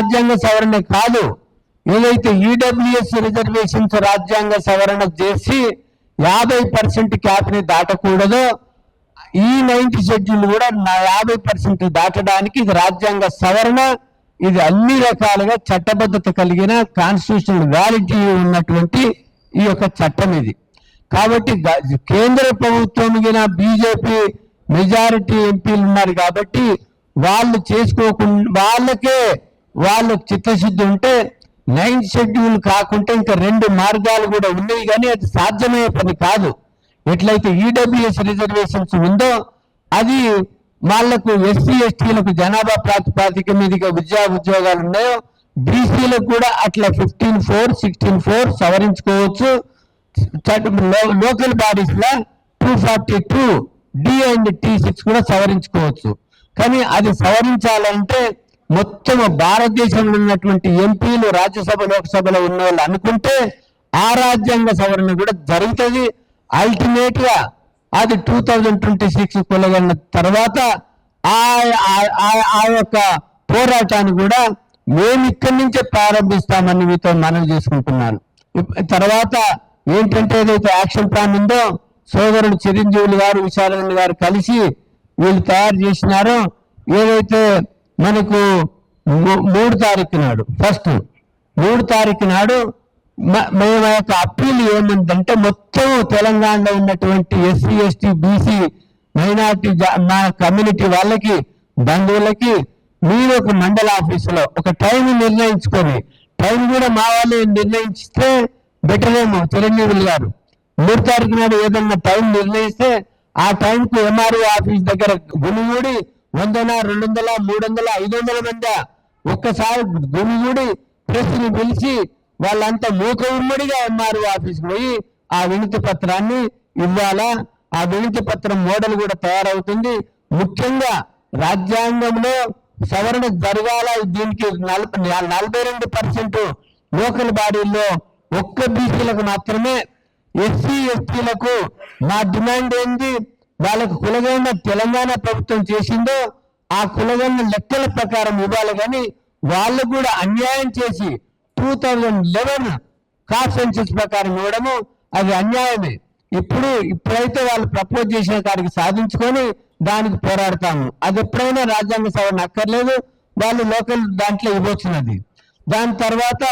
రాజ్యాంగ సవరణ కాదు. ఏదైతే ఈడబ్ల్యూఎస్ రిజర్వేషన్స్ రాజ్యాంగ సవరణ చేసి యాభై పర్సెంట్ క్యాప్ని దాటకూడదో ఈ నైన్త్ షెడ్యూల్ కూడా నా యాభై పర్సెంట్ దాటడానికి ఇది రాజ్యాంగ సవరణ. ఇది అన్ని రకాలుగా చట్టబద్ధత కలిగిన కాన్స్టిట్యూషనల్ వ్యాలిటీ ఉన్నటువంటి ఈ యొక్క చట్టం ఇది. కాబట్టి కేంద్ర ప్రభుత్వం బీజేపీ మెజారిటీ ఎంపీలు ఉన్నారు కాబట్టి వాళ్ళు చేసుకోకుండా వాళ్ళకే వాళ్ళకు చిత్తశుద్ధి ఉంటే నైన్ షెడ్యూల్ కాకుంటే ఇంకా రెండు మార్గాలు కూడా ఉన్నాయి కానీ అది సాధ్యమయ్యే పని కాదు. ఎట్లయితే ఈడబ్ల్యూఎస్ రిజర్వేషన్స్ ఉందో అది వాళ్ళకు ఎస్సీ ఎస్టీలకు జనాభా ప్రాతిపాదిక మీదుగా విద్యా ఉద్యోగాలు ఉన్నాయో బీసీలకు కూడా అట్లా ఫిఫ్టీన్ ఫోర్ సిక్స్టీన్ ఫోర్ సవరించుకోవచ్చు. లో- local bodies law two forty two D and T six కూడా సవరించుకోవచ్చు. కానీ అది సవరించాలంటే మొత్తం భారతదేశంలో ఉన్నటువంటి ఎంపీలు రాజ్యసభ లోక్సభలో ఉన్న వాళ్ళు అనుకుంటే ఆ రాజ్యాంగ సవరణ కూడా జరుగుతుంది. అల్టిమేట్గా అది టూ థౌజండ్ ట్వంటీ సిక్స్ కొలగన్న తర్వాత ఆ ఆ- ఆ- యొక్క పోరాటాన్ని కూడా మేము ఇక్కడి నుంచే ప్రారంభిస్తామని మీతో మనవి చేసుకుంటున్నాను. ఇప్- తర్వాత ఏంటంటే ఏదైతే యాక్షన్ ప్లాన్ ఉందో సోదరుడు చిరంజీవులు గారు విశాలంద్ గారు కలిసి వీళ్ళు తయారు చేసినారో ఏదైతే మనకు మూడు తారీఖు నాడు ఫస్ట్ మూడు తారీఖు నాడు మేము యొక్క అప్పీల్ ఏముందంటే మొత్తం తెలంగాణలో ఉన్నటువంటి ఎస్సీ ఎస్టీ బీసీ మైనార్టీ మా కమ్యూనిటీ వాళ్ళకి బంధువులకి మీరు ఒక మండల ఆఫీసులో ఒక టైం నిర్ణయించుకొని టైం కూడా మా వాళ్ళు నిర్ణయించితే బెటర్ ఏమో చిరంజీవులు గారు. మూడు తారీఖు నాడు ఏదన్నా టైం నిర్ణయిస్తే ఆ టైంకు ఎంఆర్ఓ ఆఫీస్ దగ్గర గుమిగూడి వందల రెండు వందల మూడు వందల ఐదు వందల మంది ఒక్కసారి గుమిగూడి ప్రెస్ని పిలిచి వాళ్ళంతా మూక ఉమ్మడిగా ఎంఆర్ఓ ఆఫీస్కి పోయి ఆ వినతి పత్రాన్ని ఇవ్వాలా? ఆ వినతి పత్రం మోడల్ కూడా తయారవుతుంది. ముఖ్యంగా రాజ్యాంగంలో సవరణ జరగాల? దీనికి నలభై నలభై రెండు పర్సెంట్ లోకల్ బాడీల్లో ఒక్క బీసీలకు మాత్రమే ఎస్సీ ఎస్టీలకు మా డిమాండ్ ఏంది? వాళ్ళకు కులగణన తెలంగాణ ప్రభుత్వం చేసిందో ఆ కులగణన లెక్కల ప్రకారం ఇవ్వాలి కానీ వాళ్ళు కూడా అన్యాయం చేసి two thousand eleven caste census ప్రకారం ఇవ్వడము అది అన్యాయమే. ఇప్పుడు ఇప్పుడైతే వాళ్ళు ప్రపోజ్ చేసిన కాడికి సాధించుకొని దానికి పోరాడతాము. అది ఎప్పుడైనా రాజ్యాంగ సవరణ అక్కర్లేదు వాళ్ళు లోకల్ దాంట్లో ఇవ్వచ్చున్నది దాని తర్వాత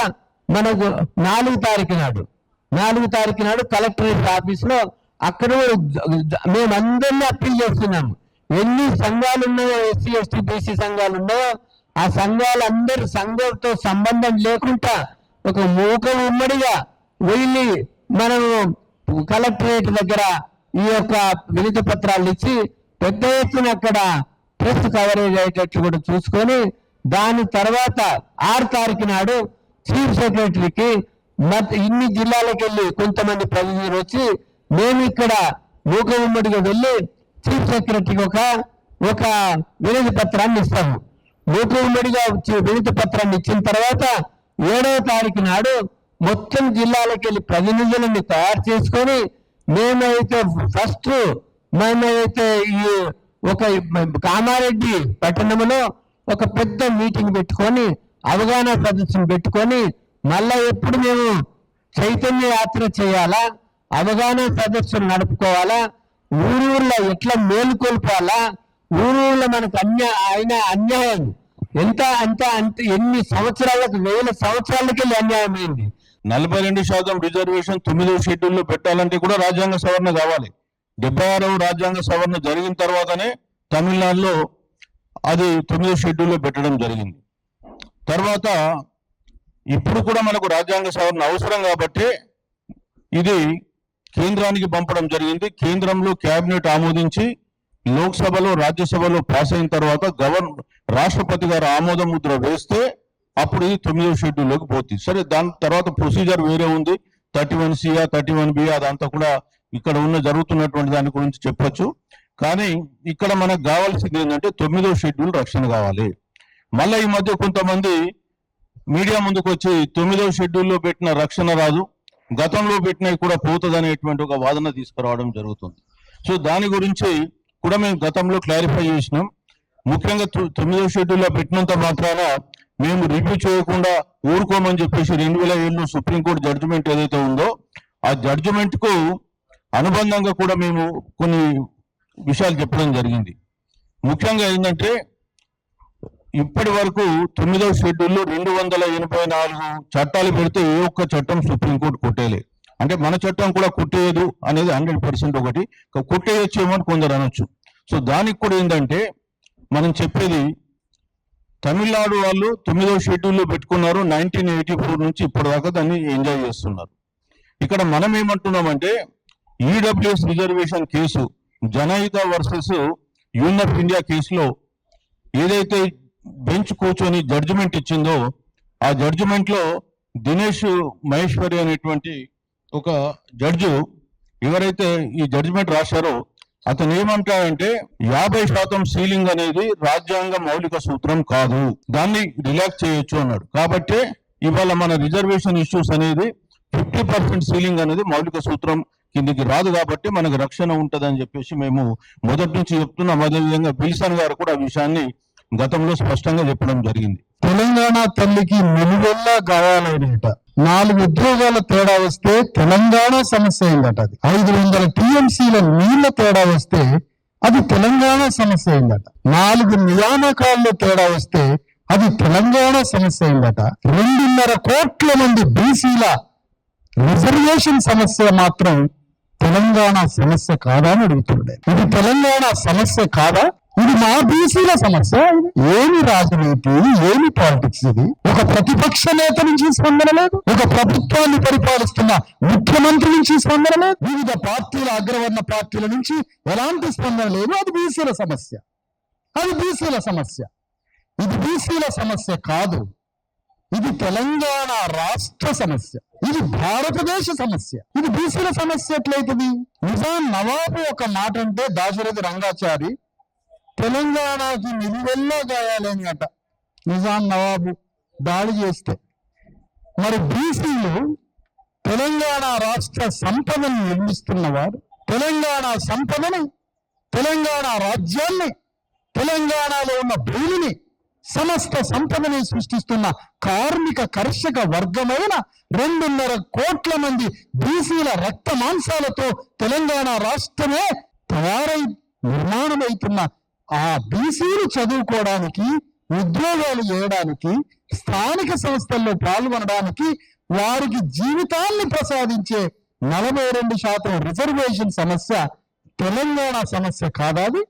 మనకు నాలుగు తారీఖు నాడు నాలుగు తారీఖు నాడు కలెక్టరేట్ ఆఫీస్లో అక్కడ మేమందరినీ అప్పీల్ చేస్తున్నాము. ఎన్ని సంఘాలు ఉన్నాయో ఎస్సీ ఎస్టీ బీసీ సంఘాలు ఉన్నాయో ఆ సంఘాలందరి సంఘంతో సంబంధం లేకుండా ఒక మూక ఉమ్మడిగా వెళ్ళి మనము కలెక్టరేట్ దగ్గర ఈ యొక్క వినతి పత్రాలు ఇచ్చి పెద్ద ఎత్తున అక్కడ ప్రెస్ కవరేజ్ అయ్యేటట్లు కూడా చూసుకొని దాని తర్వాత ఆరు తారీఖు నాడు చీఫ్ సెక్రటరీకి ఇన్ని జిల్లాలకు వెళ్ళి కొంతమంది ప్రతినిధులు వచ్చి మేము ఇక్కడ మూక ఉమ్మడిగా వెళ్ళి చీఫ్ సెక్రటరీకి ఒక ఒక వినతి పత్రాన్ని ఇస్తాము. మూక ఉమ్మడిగా వినతి పత్రాన్ని ఇచ్చిన తర్వాత ఏడవ తారీఖు నాడు మొత్తం జిల్లాలకు వెళ్ళి ప్రతినిధులను తయారు చేసుకొని మేమైతే ఫస్ట్ మేమైతే ఈ ఒక కామారెడ్డి పట్టణంలో ఒక పెద్ద మీటింగ్ పెట్టుకొని అవగాహన ప్రదర్శన పెట్టుకొని మళ్ళా ఎప్పుడు మేము చైతన్య యాత్ర చేయాలా? అవగాహన సదస్సులు నడుపుకోవాలా? ఊరూర్లో ఎట్లా మేలుకొల్పాలా ఊరూరులో మనకు అన్యా ఆయన అన్యాయం. ఎంత అంత అంత ఎన్ని సంవత్సరాలకు వేల సంవత్సరాలకి వెళ్ళి అన్యాయం అయింది? నలభై రెండు శాతం రిజర్వేషన్ తొమ్మిదవ షెడ్యూల్లో పెట్టాలంటే కూడా రాజ్యాంగ సవరణ కావాలి. డెబ్బై ఆరవ రాజ్యాంగ సవరణ జరిగిన తర్వాతనే తమిళనాడులో అది తొమ్మిదవ షెడ్యూల్లో పెట్టడం జరిగింది. తర్వాత ఇప్పుడు కూడా మనకు రాజ్యాంగ సవరణ అవసరం కాబట్టి ఇది కేంద్రానికి పంపడం జరిగింది. కేంద్రంలో కేబినెట్ ఆమోదించి లోక్సభలో రాజ్యసభలో పాస్ అయిన తర్వాత గవర్న రాష్ట్రపతి గారు ఆమోద ముద్ర వేస్తే అప్పుడు ఇది తొమ్మిదవ షెడ్యూల్లోకి పోతుంది. సరే దాని తర్వాత ప్రొసీజర్ వేరే ఉంది. Thirty one C thirty one B అదంతా కూడా ఇక్కడ ఉన్న జరుగుతున్నటువంటి దాని గురించి చెప్పొచ్చు. కానీ ఇక్కడ మనకు కావాల్సింది ఏంటంటే తొమ్మిదవ షెడ్యూల్ రక్షణ కావాలి. మళ్ళీ ఈ మధ్య కొంతమంది మీడియా ముందుకు వచ్చి తొమ్మిదవ షెడ్యూల్లో పెట్టిన రక్షణ రాదు. గతంలో పెట్టినవి కూడా పోతుందనేటువంటి ఒక వాదన తీసుకురావడం జరుగుతుంది. సో దాని గురించి కూడా మేము గతంలో క్లారిఫై చేసినాం. ముఖ్యంగా తొమ్మిదో షెడ్యూల్లో పెట్టినంత మాత్రాన మేము రివ్యూ చేయకుండా ఊరుకోమని చెప్పేసి రెండు వేల ఏళ్ళు సుప్రీంకోర్టు జడ్జిమెంట్ ఏదైతే ఉందో ఆ జడ్జిమెంట్కు అనుబంధంగా కూడా మేము కొన్ని విషయాలు చెప్పడం జరిగింది. ముఖ్యంగా ఏంటంటే ఇప్పటి వరకు తొమ్మిదవ షెడ్యూల్లో రెండు వందల ఎనభై నాలుగు చట్టాలు పెడితే ఏ ఒక్క చట్టం సుప్రీంకోర్టు కొట్టేలే అంటే మన చట్టం కూడా కొట్టేయదు అనేది హండ్రెడ్ పర్సెంట్ ఒకటి. క- కొట్టేయచ్చేమో అని కొందరు అనొచ్చు. సో దానికి కూడా ఏంటంటే మనం చెప్పేది తమిళనాడు వాళ్ళు తొమ్మిదవ షెడ్యూల్లో పెట్టుకున్నారు నైన్టీన్ ఎయిటీ ఫోర్ నుంచి ఇప్పటిదాకా దాన్ని ఎంజాయ్ చేస్తున్నారు. ఇక్కడ మనం ఏమంటున్నామంటే EWS reservation case Janhit versus union of India కేసులో ఏదైతే బెంచ్ కూర్చొని జడ్జిమెంట్ ఇచ్చిందో ఆ జడ్జిమెంట్లో దినేష్ మహేశ్వరి అనేటువంటి ఒక జడ్జు ఎవరైతే ఈ జడ్జిమెంట్ రాశారో అతను ఏమంటాడంటే యాభై శాతం సీలింగ్ అనేది రాజ్యాంగ మౌలిక సూత్రం కాదు దాన్ని రిలాక్స్ చేయొచ్చు అన్నాడు. కాబట్టి ఇవాళ మన రిజర్వేషన్ ఇష్యూస్ అనేది ఫిఫ్టీ పర్సెంట్ సీలింగ్ అనేది మౌలిక సూత్రం కిందికి రాదు కాబట్టి మనకు రక్షణ ఉంటదని చెప్పేసి మేము మొదటి నుంచి చెప్తున్నాం. అదేవిధంగా బిల్సన్ గారు కూడా ఆ విషయాన్ని గతంలో స్పష్టంగా చెప్పడం జరిగింది. తెలంగాణ తల్లికి నిలువెల్లా గాయాలైనట నాలుగు ఉద్యోగాల తేడా వస్తే తెలంగాణ సమస్య అయిందట అది. ఐదు వందల టీఎంసీల నీళ్ళ తేడా వస్తే అది తెలంగాణ సమస్య అయిందట. నాలుగు నియామకాల్లో తేడా వస్తే అది తెలంగాణ సమస్య అయిందట. రెండున్నర కోట్ల మంది బీసీల రిజర్వేషన్ సమస్య మాత్రం తెలంగాణ సమస్య కాదా అని అడుగుతున్నాడు. ఇది తెలంగాణ సమస్య కాదా? ఇది మా బీసీల సమస్య. ఏమి రాజనీతి ఏమి పాలిటిక్స్ ఇది? ఒక ప్రతిపక్ష నేత నుంచి స్పందన లేదు? ఒక ప్రభుత్వాన్ని పరిపాలిస్తున్న ముఖ్యమంత్రి నుంచి స్పందన లేదు? వివిధ పార్టీల అగ్రవర్ణ పార్టీల నుంచి ఎలాంటి స్పందన లేదు? అది బీసీల సమస్య. అది బీసీల సమస్య. ఇది బీసీల సమస్య కాదు. ఇది తెలంగాణ రాష్ట్ర సమస్య. ఇది భారతదేశ సమస్య. ఇది బీసీల సమస్య ఎట్లయితుంది? నిజాం నవాబు ఒక మాట అంటే దాశరథి రంగాచారి తెలంగాణకి నిలువెల్లా గాయాలని అట. నిజాం నవాబు దాడి చేస్తే. మరి బీసీలు తెలంగాణ రాష్ట్ర సంపదను నిర్మిస్తున్నవారు తెలంగాణ సంపదను తెలంగాణ రాజ్యాన్ని తెలంగాణలో ఉన్న భూమిని సమస్త సంపదని సృష్టిస్తున్న కార్మిక కర్షక వర్గమైన రెండున్నర కోట్ల మంది బీసీల రక్త మాంసాలతో తెలంగాణ రాష్ట్రమే తయారై నిర్మాణమవుతున్న ఆ బీసీలు చదువుకోవడానికి ఉద్యోగాలు చేయడానికి స్థానిక సంస్థల్లో పాల్గొనడానికి వారికి జీవితాన్ని ప్రసాదించే నలభై రెండు శాతం రిజర్వేషన్ సమస్య తెలంగాణ సమస్య కాదా అది?